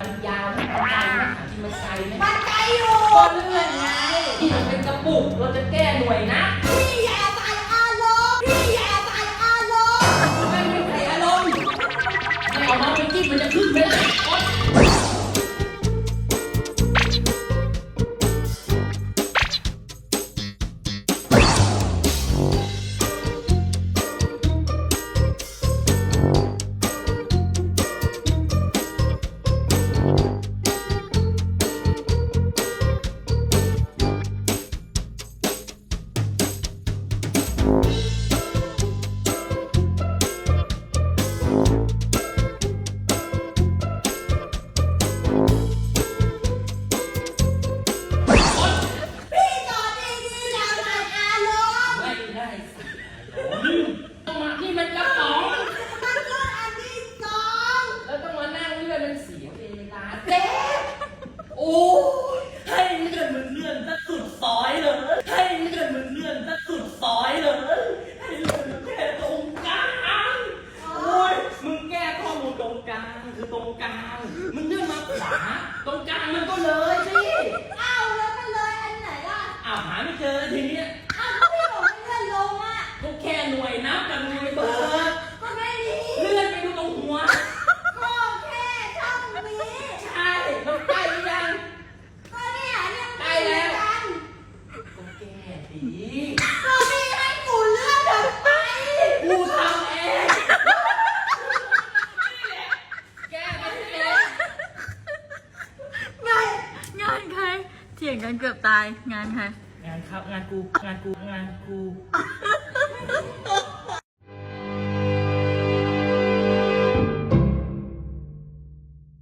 มันยาวมันไกลมถามจริงมันไกลไหมมันไกลอยู่ก็เลื่อนไงที่มันเป็นกระปุกเราจะแก้หน่วยนะพี่อย่าใส่อารมณ์พี่อย่าใส่อารมณ์ไม่ไม่ใส่อารมณ์ไม่เอามาไปจิ้มมันจะขึ้น อ้ให้เลื่อนมือนเลื่อนซะสุดซอยเลย ให้เลื่อนมือนเลื่อนซะสุดซอยเลย ให้เลื่อนแค่ตรงกลางโอ้ยมึงแก้ข้อมูลตรงกลางคือตรงกลางมึงเลื่อนมาขวาตรงกลางมันก็เลยสิอ้าวแล้วมัเลยอันไหนล่ะอ้าวหาไม่เจอทีนี้ยอ้าวพี่บอกให้เลื่อนลงอะก็แค่หน่วยนับกับหน่วยเบอร์ เรไอ้หนูเลือกเดินไปกูทำเองแกไม่เป็น งานงานใครเถียงกันเกือบตายงานใคร งานครับงานกูงานกูงานกู